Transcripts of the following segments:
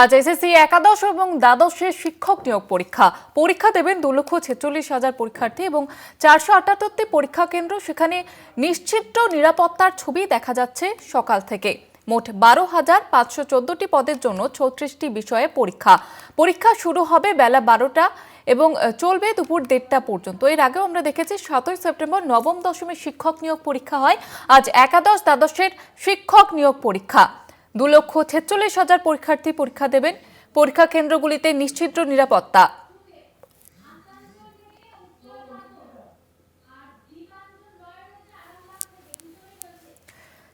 আজ এসএসসি একাদশ এবং দ্বাদশের শিক্ষক নিয়োগ পরীক্ষা। পরীক্ষা দেবেন দু লক্ষ ছেচল্লিশ হাজার পরীক্ষার্থী এবং চারশো আটাত্তরটি পরীক্ষা কেন্দ্র। সেখানে নিশ্চিত নিরাপত্তার ছবি দেখা যাচ্ছে সকাল থেকে। মোট বারো হাজার পাঁচশো চোদ্দটি পদের জন্য ছত্রিশটি বিষয়ে পরীক্ষা। পরীক্ষা শুরু হবে বেলা বারোটা এবং চলবে দুপুর দেড়টা পর্যন্ত। এর আগেও আমরা দেখেছি সাতই সেপ্টেম্বর নবম দশমের শিক্ষক নিয়োগ পরীক্ষা হয়। আজ একাদশ দ্বাদশের শিক্ষক নিয়োগ পরীক্ষা। দু লক্ষ ছেচল্লিশ হাজার পরীক্ষার্থী পরীক্ষা দেবেন। পরীক্ষা কেন্দ্রগুলিতে নিশ্চিদ্র নিরাপত্তা।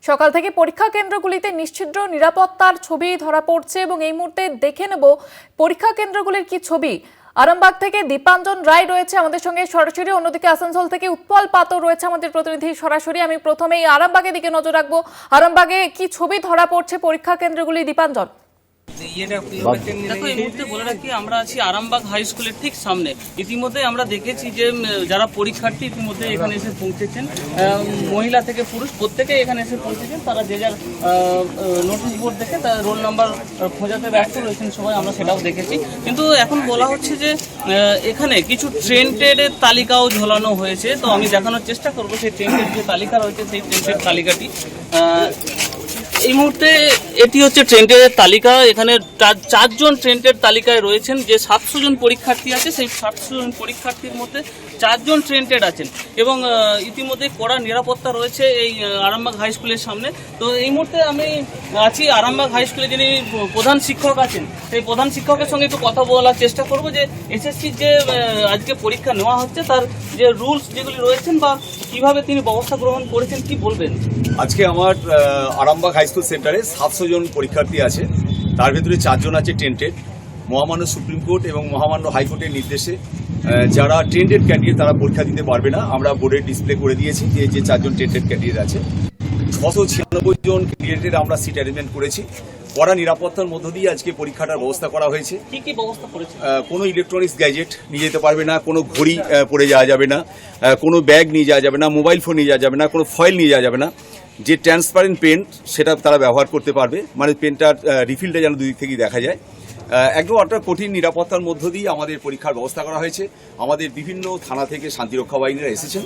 সকাল থেকে পরীক্ষা কেন্দ্রগুলিতে নিশ্চিদ্র নিরাপত্তার ছবি ধরা পড়ছে এবং এই মুহূর্তে দেখে নেব পরীক্ষা কেন্দ্রগুলির কি ছবি। আরামবাগ থেকে দীপাঞ্জন রায় রয়েছে আমাদের সঙ্গে সরাসরি, অন্যদিকে আসানসোল থেকে উৎপল পাতও রয়েছে আমাদের প্রতিনিধি সরাসরি। আমি প্রথমেই আরামবাগের দিকে নজর রাখব। আরামবাগে কি ছবি ধরা পড়ছে পরীক্ষা কেন্দ্রগুলি? দীপাঞ্জন। দেখো এই মুহূর্তে বলে রাখি আমরা আছি আরামবাগ হাই স্কুলের ঠিক সামনে। ইতিমধ্যে আমরা দেখেছি যে যারা পরীক্ষার্থী ইতিমধ্যে এখানে এসে পৌঁছেছেন মহিলা থেকে পুরুষ প্রত্যেকে এখানে এসে পৌঁছেছেন। তারা যে যার নোটিশ বোর্ড দেখে তার রোল নাম্বার খোঁজাতে ব্যস্ত রয়েছেন সবাই আমরা সেটাও দেখেছি। কিন্তু এখন বলা হচ্ছে যে এখানে কিছু ট্রেন্টের তালিকাও ঝোলানো হয়েছে। তো আমি দেখানোর চেষ্টা করব সেই ট্রেন্টের যে তালিকা রয়েছে সেই ট্রেন্টের তালিকাটি। আহ, এই মুহূর্তে এটি হচ্ছে ট্রেন্টের তালিকা। এখানে চার- চারজন ট্রেন্টের তালিকায় রয়েছেন। যে সাতশো জন পরীক্ষার্থী আছে, সেই সাতশো জন পরীক্ষার্থীর মধ্যে চারজন ট্রেন্টেড আছেন। এবং ইতিমধ্যে কড়া নিরাপত্তা রয়েছে এই আরামবাগ হাই স্কুলের সামনে। তো এই মুহূর্তে আমি আছি আরামবাগ হাই স্কুলে যিনি প্রধান শিক্ষক আছেন, সেই প্রধান শিক্ষকের সঙ্গে একটু কথা বলার চেষ্টা করব যে এসএসসির যে আজকে পরীক্ষা নেওয়া হচ্ছে, তার যে রুলস যেগুলি রয়েছেন বা কীভাবে তিনি ব্যবস্থা গ্রহণ করেছেন, কি বলবেন? আজকে আমার আরামবাগ হাই স্কুল সেন্টারে সাতশো জন পরীক্ষার্থী আছে। তার ভেতরে চারজন আছে টেন্টেড মহামান্য সুপ্রিম কোর্ট এবং মহামান্য হাইকোর্টের নির্দেশে যারা টেন্টেড ক্যান্ডিডেট তারা পরীক্ষা দিতে পারবে না। আমরা বোর্ডে ডিসপ্লে করে দিয়েছি যে যে চারজন টেন্টেড ক্যান্ডিডেট আছে। ছশো ছিয়ানব্বই জন ক্যান্ডিডেটের আমরা সিট অ্যারেঞ্জমেন্ট করেছি। কড়া নিরাপত্তার মধ্য দিয়ে আজকে পরীক্ষাটার ব্যবস্থা করা হয়েছে। কোনো ইলেকট্রনিক্স গ্যাজেট নিয়ে যেতে পারবে না কোনো ঘড়ি পরে যাওয়া যাবে না কোনো ব্যাগ নিয়ে যাওয়া যাবে না মোবাইল ফোন নিয়ে যাওয়া যাবে না কোনো ফয়েল নিয়ে যাওয়া যাবে না। যে ট্রান্সপারেন্ট পেন্ট সেটা তারা ব্যবহার করতে পারবে মানে পেনটার রিফিলটা যেন দুদিক থেকেই দেখা যায়। একদম একটা কঠিন নিরাপত্তার মধ্য দিয়ে আমাদের পরীক্ষার ব্যবস্থা করা হয়েছে আমাদের বিভিন্ন থানা থেকে শান্তিরক্ষা বাহিনীরা এসেছেন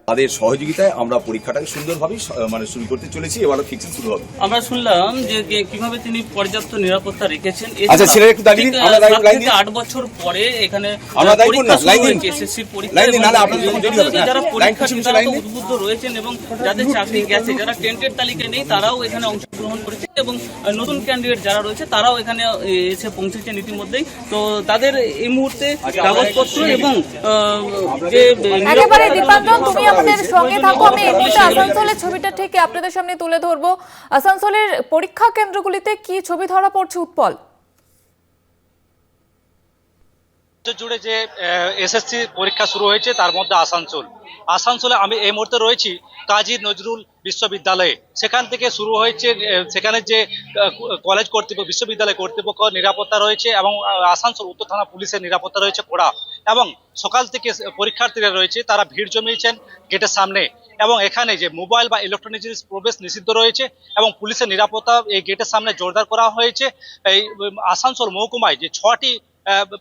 তাদের সহযোগিতায় আমরা পরীক্ষাটাকে সুন্দরভাবে মানে শুরু করতে চলেছি এবারও ফিক্সিং শুরু হবে আমরা শুনলাম যে কীভাবে তিনি পর্যাপ্ত নিরাপত্তা রেখেছেন আচ্ছা, ছেলেরা একটু দাঁড়িয়ে দিন, আমরা আহ, লাইন- লাইন দিন। আট বছর পরে এখানে আমরা করুন না, পরীক্ষা লাইন দিন। এসএসসি পরীক্ষা লাইন দিন, নাহলে আপনাদের জন্য দেরি হবে। যারা লাইন তারা লাইন। উদ্বুদ্ধ রয়েছেন এবং যাদের চাকরি গেছে যারা টেন্টের তালিকায় নেই তারাও এখানে অংশগ্রহণ করেছে এবং নতুন ক্যান্ডিডেট যারা রয়েছে তারাও এখানে এসে পৌঁছেছেন ইতিমধ্যেই। তো তাদের এই মুহূর্তে কাগজপত্র এবং যে একেবারে দীপাঞ্জন তুমি আমাদের সঙ্গে থাকো আমি এই মুহূর্তে আসানসোলের ছবিটা ঠিক আপনাদের সামনে তুলে ধরবো। আসানসোলের পরীক্ষা কেন্দ্রগুলিতে কি ছবি ধরা পড়ছে উৎপল? রাজ্য জুড়ে যে এসএসসি পরীক্ষা শুরু হয়েছে, তার মধ্যে আসানসোল। আসানসোলে আমি এই মুহূর্তে রয়েছি, কাজী নজরুল বিশ্ববিদ্যালয়ে। সেখান থেকে শুরু হয়েছে সেখানে যে কলেজ কর্তৃপক্ষ, বিশ্ববিদ্যালয় কর্তৃপক্ষ নিরাপত্তা রয়েছে এবং আসানসোল উত্তর থানা পুলিশের নিরাপত্তা রয়েছে কড়া এবং সকাল থেকে পরীক্ষার্থীরা রয়েছে, তারা ভিড় জমিয়েছেন গেটের সামনে। এবং এখানে যে, মোবাইল বা ইলেকট্রনিক জিনিস প্রবেশ নিষিদ্ধ রয়েছে এবং পুলিশের নিরাপত্তা এই গেটের সামনে জোরদার করা হয়েছে। এই আসানসোল মহকুমায় যে, ছটি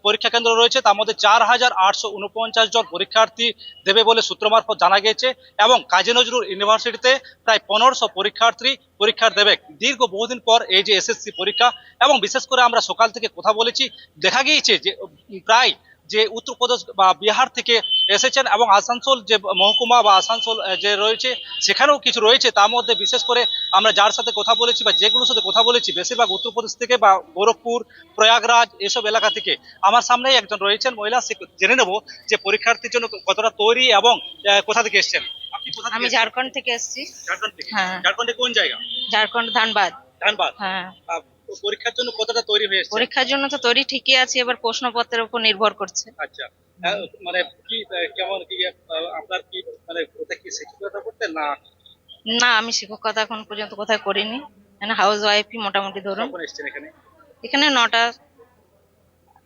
পরীক্ষা কেন্দ্র রয়েছে, তার মধ্যে চার হাজার আটশো উনপঞ্চাশ জন পরীক্ষার্থী দেবে বলে সূত্র মারফত জানা গেছে এবং কাজী নজরুল ইউনিভার্সিটিতে প্রায় পনেরোশো পরীক্ষার্থী পরীক্ষার দেবে। দীর্ঘ বহুদিন পর এই যে এসএসসি পরীক্ষা এবং বিশেষ করে আমরা সকাল থেকে কথা বলেছি, দেখা গিয়েছে যে প্রায় যে উত্তরপ্রদেশ বা বিহার থেকে এসেছেন এবং আসানসোল যে মহকুমা বা আসানসোল যে রয়েছে সেখানেও কিছু রয়েছে তার মধ্যে বিশেষ করে আমরা যার সাথে কথা বলেছি বা যেগুলোর সাথে কথা বলেছি বেশিরভাগ উত্তরপ্রদেশ থেকে বা গোরখপুর প্রয়াগরাজ এসব এলাকা থেকে। আমার সামনেই একজন রয়েছেন মহিলা সে জেনে নেব যে পরীক্ষার্থীর জন্য কতটা তৈরি এবং কোথা থেকে এসেছেন। আপনি কোথা থেকে আমি? ঝাড়খণ্ড থেকে এসেছি। ঝাড়খণ্ড থেকে? হ্যাঁ। ঝাড়খণ্ডে কোন জায়গা? ঝাড়খণ্ড ধানবাদ। ধানবাদ। হ্যাঁ। পরীক্ষার জন্য কতটা তৈরি হয়ে এসেছেন? পরীক্ষার জন্য তো তৈরি ঠিকই আছে এবার প্রশ্নপত্রের উপর নির্ভর করছে। আচ্ছা। মানে কি কেমন কি আপনার কি মানে কোথায় কি শিক্ষকতা করতেন না? না আমি শিক্ষকতা এখন পর্যন্ত কোথায় করিনি। মানে হাউস ওয়াইফই মোটামুটি ধরুন। এখানে? এখানে নটা।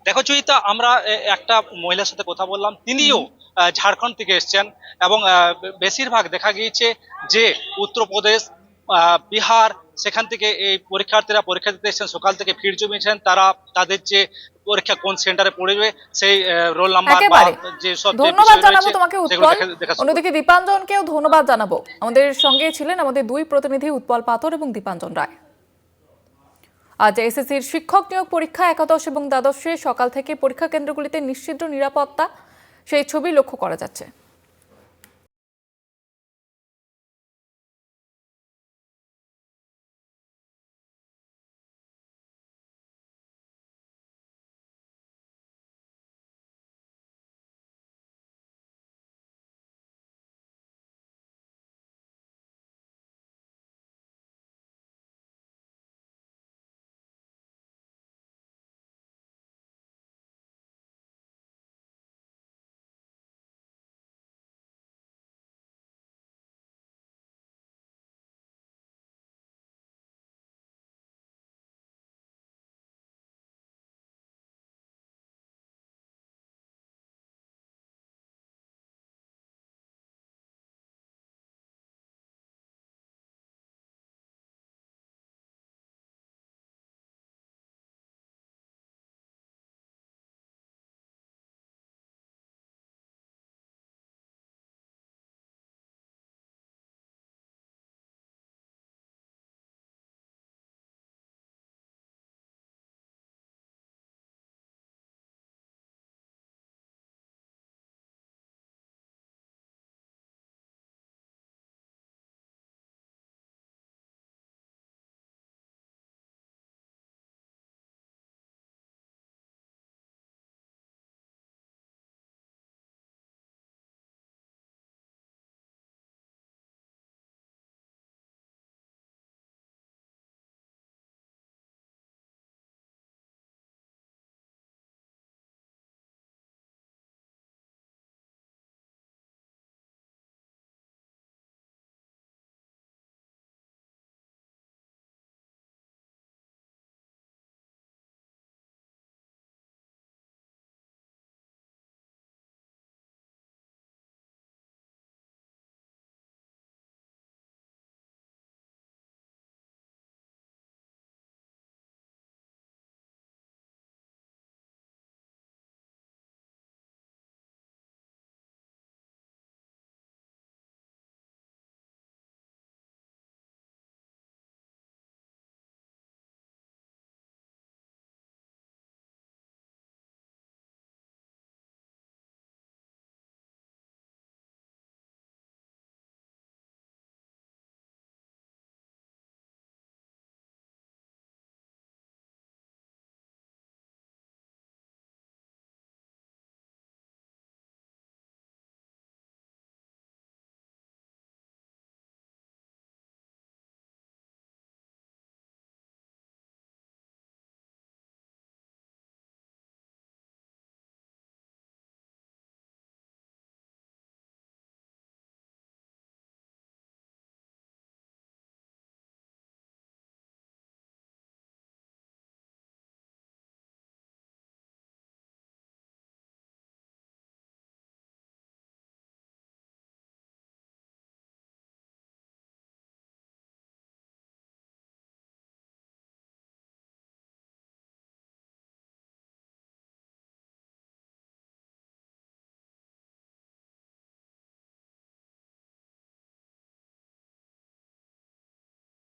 দেখো চুইতা আমরা একটা মহিলার সাথে কথা বললাম। তিনিও আহ, ঝাড়খণ্ড থেকে এসেছেন এবং আহ, বেশিরভাগ দেখা গিয়েছে যে উত্তরপ্রদেশ বিহার সেখান থেকে এই পরীক্ষার্থীরা পরীক্ষা দিতে এসেছেন সকাল থেকে ভিড় জমিয়েছেন তারা তাদের যে পরীক্ষা কোন সেন্টারে পড়বে সেই রোল নাম্বার বা যে সব ধন্যবাদ জানাব তোমাকে উৎপল। অন্যদিকে দীপাঞ্জনকেও ধন্যবাদ জানাব। আমাদের সঙ্গে ছিলেন আমাদের দুই প্রতিনিধি উৎপল পাথর এবং দীপাঞ্জন রায়। আজ এসএসসির শিক্ষক নিয়োগ পরীক্ষা একাদশ এবং দ্বাদশে সকাল থেকে পরীক্ষা কেন্দ্রগুলিতে নিশ্চিদ্র নিরাপত্তা সেই ছবি লক্ষ্য করা যাচ্ছে।